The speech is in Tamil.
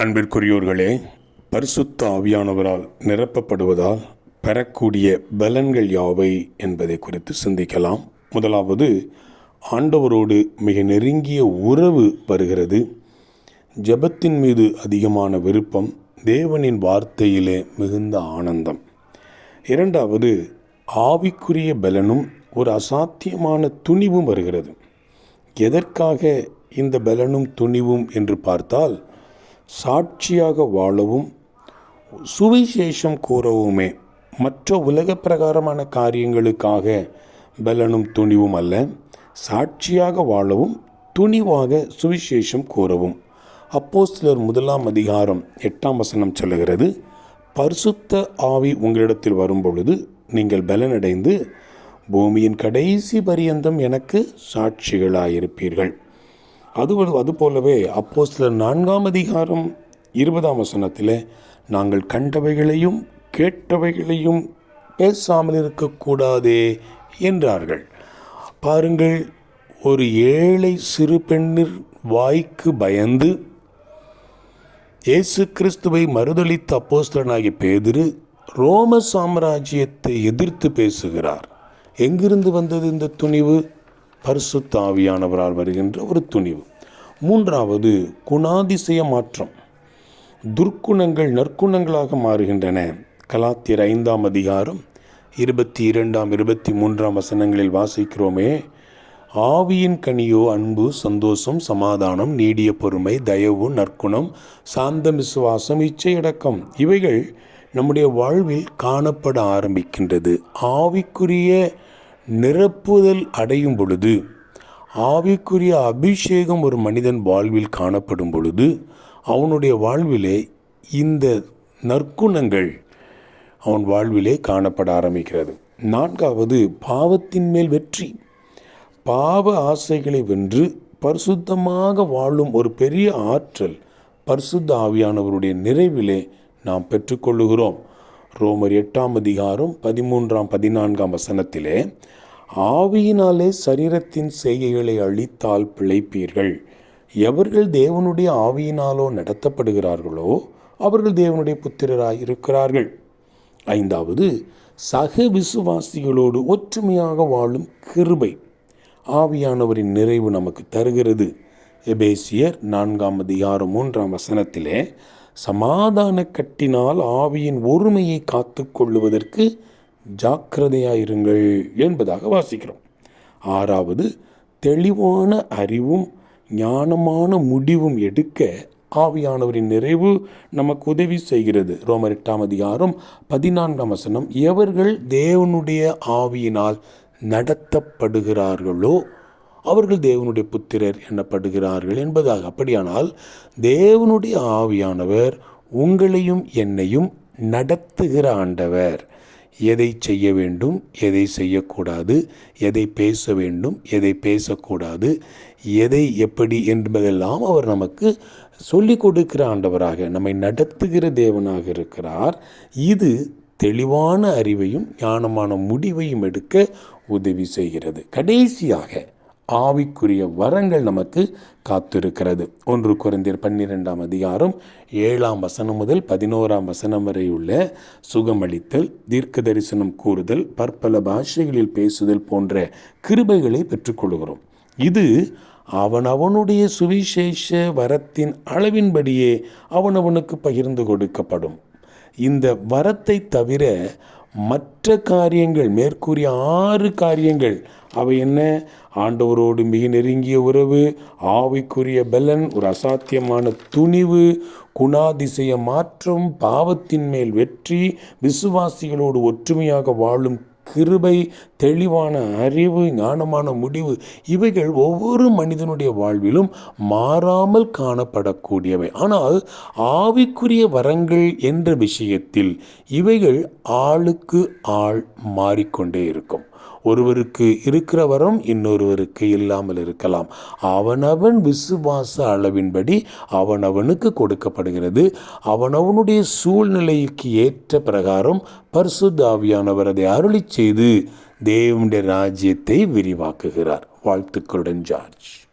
அன்பிற்குரியோர்களே பரிசுத்த ஆவியானவரால் நிரப்பப்படுவதால் பெறக்கூடிய பலன்கள் யாவை என்பதை குறித்து சிந்திக்கலாம். முதலாவது ஆண்டவரோடு மிக நெருங்கிய உறவு வருகிறது. ஜெபத்தின் மீது அதிகமான விருப்பம் தேவனின் வார்த்தையிலே மிகுந்த ஆனந்தம். இரண்டாவது ஆவிக்குரிய பலனும் ஒரு அசாத்தியமான துணிவும் வருகிறது. எதற்காக இந்த பலனும் துணிவும் என்று பார்த்தால் சாட்சியாக வாழவும் சுவிசேஷம் கூறவுமே மற்ற உலக பிரகாரமான காரியங்களுக்காக பலனும் துணிவும் அல்ல சாட்சியாக வாழவும் துணிவாக சுவிசேஷம் கூறவும். அப்போஸ்தலர் முதலாம் அதிகாரம் எட்டாம் வசனம் சொல்லுகிறது பரிசுத்த ஆவி உங்களிடத்தில் வரும்பொழுது நீங்கள் பலனடைந்து பூமியின் கடைசி பரியந்தம் எனக்கு சாட்சிகளாயிருப்பீர்கள். அது அதுபோலவே அப்போ சில நான்காம் அதிகாரம் இருபதாம் வசனத்தில் நாங்கள் கண்டவைகளையும் கேட்டவைகளையும் பேசாமல் இருக்கக்கூடாதே என்றார்கள். பாருங்கள் ஒரு ஏழை சிறு பெண்ணின் வாய்க்கு பயந்து இயேசு கிறிஸ்துவை மறுதளித்த அப்போஸ்தலனாகி பேதிரு ரோம சாம்ராஜ்யத்தை எதிர்த்து பேசுகிறார். எங்கிருந்து வந்தது இந்த துணிவு? பரிசுத்தாவியானவரால் வருகின்ற ஒரு துணிவு. மூன்றாவது குணாதிசய மாற்றம். துர்க்குணங்கள் நற்குணங்களாக மாறுகின்றன. கலாத்தியர் ஐந்தாம் அதிகாரம் இருபத்தி இரண்டாம் இருபத்தி மூன்றாம் வசனங்களில் வாசிக்கிறோமே. ஆவியின் கனியோ அன்பு சந்தோஷம் சமாதானம் நீடிய பொறுமை தயவு நற்குணம் சாந்தம் விசுவாசம் இச்சையடக்கம் இவைகள் நம்முடைய வாழ்வில் காணப்பட ஆரம்பிக்கின்றது. ஆவிக்குரிய நிரப்புதல் அடையும் பொழுது ஆவிக்குரிய அபிஷேகம் ஒரு மனிதன் வாழ்வில் காணப்படும் பொழுது அவனுடைய வாழ்விலே இந்த நற்குணங்கள் அவன் வாழ்விலே காணப்பட ஆரம்பிக்கிறது. நான்காவது பாவத்தின் மேல் வெற்றி. பாவ ஆசைகளை வென்று பரிசுத்தமாக வாழும் ஒரு பெரிய ஆற்றல் பரிசுத்த ஆவியானவருடைய நிறைவிலே நாம் பெற்றுக்கொள்ளுகிறோம். ரோமர் எட்டாம் அதிகாரம் பதிமூன்றாம் பதினான்காம் வசனத்திலே ஆவியினாலே சரீரத்தின் செய்கைகளை அழித்தால் பிழைப்பீர்கள். எவர்கள் தேவனுடைய ஆவியினாலோ நடத்தப்படுகிறார்களோ அவர்கள் தேவனுடைய புத்திரராய் இருக்கிறார்கள். ஐந்தாவது சக விசுவாசிகளோடு ஒற்றுமையாக வாழும் கிருபை ஆவியானவரின் நிறைவு நமக்கு தருகிறது. எபேசியர் நான்காம் அதிகாரம் மூன்றாம் வசனத்திலே சமாதான கட்டினால் ஆவியின் ஒருமையை காத்து கொள்ளுவதற்கு ஜாக்கிரதையாயிருங்கள் என்பதாக வாசிக்கிறோம். ஆறாவது தெளிவான அறிவும் ஞானமான முடிவும் எடுக்க ஆவியானவரின் நிறைவு நமக்கு உதவி செய்கிறது. ரோமர் எட்டாம் அதிகாரம் பதினான்காம் வசனம் எவர்கள் தேவனுடைய ஆவியினால் நடத்தப்படுகிறார்களோ அவர்கள் தேவனுடைய புத்திரர் எனப்படுகிறார்கள் என்பதாக. அப்படியானால் தேவனுடைய ஆவியானவர் உங்களையும் என்னையும் நடத்துகிற ஆண்டவர். எதை செய்ய வேண்டும் எதை செய்யக்கூடாது எதை பேச வேண்டும் எதை பேசக்கூடாது எதை எப்படி என்பதெல்லாம் அவர் நமக்கு சொல்லிக் கொடுக்கிற ஆண்டவராக நம்மை நடத்துகிற தேவனாக இருக்கிறார். இது தெளிவான அறிவையும் ஞானமான முடிவையும் எடுக்க உதவி செய்கிறது. கடைசியாக ஆவிக்குரிய வரங்கள் நமக்கு காத்திருக்கிறது. ஒன்று குறைந்தர் பன்னிரெண்டாம் அதிகாரம் ஏழாம் வசனம் முதல் பதினோராம் வசனம் வரை உள்ள சுகமளித்தல் தீர்க்க தரிசனம் கூறுதல் பற்பல பாஷைகளில் பேசுதல் போன்ற கிருபைகளை பெற்றுக்கொள்கிறோம். இது அவனவனுடைய சுவிசேஷ வரத்தின் அளவின்படியே அவனவனுக்கு பகிர்ந்து கொடுக்கப்படும். இந்த வரத்தை தவிர மற்ற காரியங்கள் மேற்கூறிய ஆறு காரியங்கள் அவை என்ன? ஆண்டவரோடு மிக நெருங்கிய உறவு ஆவிக்குரிய பலன் ஒரு அசாத்தியமான துணிவு குணாதிசய மாற்றம் பாவத்தின் மேல் வெற்றி விசுவாசிகளோடு ஒற்றுமையாக வாழும் கிருபை தெளிவான அறிவு ஞானமான முடிவு இவைகள் ஒவ்வொரு மனிதனுடைய வாழ்விலும் மாறாமல் காணப்படக்கூடியவை. ஆனால் ஆவிக்குரிய வரங்கள் என்ற விஷயத்தில் இவைகள் ஆளுக்கு ஆள் மாறிக்கொண்டே இருக்கும். ஒருவருக்கு இருக்கிற வரம் இன்னொருவருக்கு இல்லாமல் இருக்கலாம். அவனவன் விசுவாச அளவின்படி அவனவனுக்கு கொடுக்கப்படுகிறது. அவனவனுடைய சூழ்நிலைக்கு ஏற்ற பிரகாரம் பரிசுத்தாவியானவர் அதை அருளி செய்து தேவனுடைய ராஜ்யத்தை விரிவாக்குகிறார். வாழ்த்துக்களுடன் ஜார்ஜ்.